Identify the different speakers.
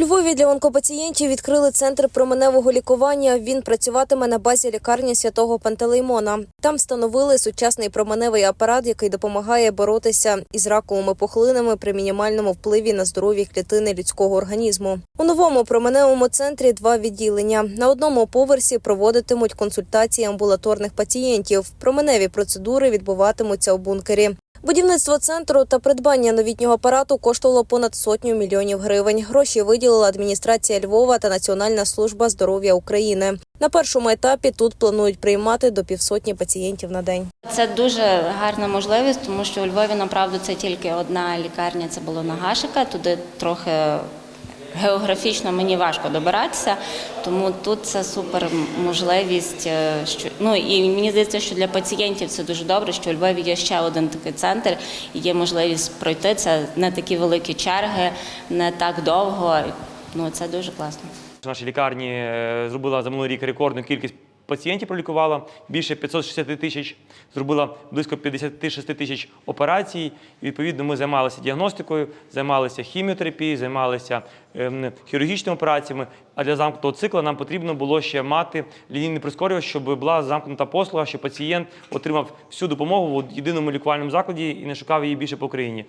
Speaker 1: Львові для онкопацієнтів відкрили центр променевого лікування. Він працюватиме на базі лікарні святого Пантелеймона. Там встановили сучасний променевий апарат, який допомагає боротися із раковими пухлинами при мінімальному впливі на здорові клітини людського організму. У новому променевому центрі два відділення. На одному поверсі проводитимуть консультації амбулаторних пацієнтів. Променеві процедури відбуватимуться у бункері. Будівництво центру та придбання новітнього апарату коштувало понад сотню мільйонів гривень. Гроші виділила адміністрація Львова та Національна служба здоров'я України. На першому етапі тут планують приймати до півсотні пацієнтів на день.
Speaker 2: Це дуже гарна можливість, тому що у Львові направду це тільки одна лікарня. Це було на Гашика. Туди трохи географічно мені важко добиратися, тому тут це супер можливість. е, Що ну і мені здається, що для пацієнтів це дуже добре, що у Львові є ще один такий центр, і є можливість пройти це не такі великі черги, не так довго. Ну це дуже класно.
Speaker 3: Наші лікарні е, зробила за минулий рік рекордну кількість пацієнтів, пролікувала більше 560 тисяч, зробила близько 56 тисяч операцій. І, відповідно, ми займалися діагностикою, займалися хіміотерапією, займалися ем, хірургічними операціями. А для замкнутого цикла нам потрібно було ще мати лінійний прискорювач, щоб була замкнута послуга, щоб пацієнт отримав всю допомогу в єдиному лікувальному закладі і не шукав її більше по Україні.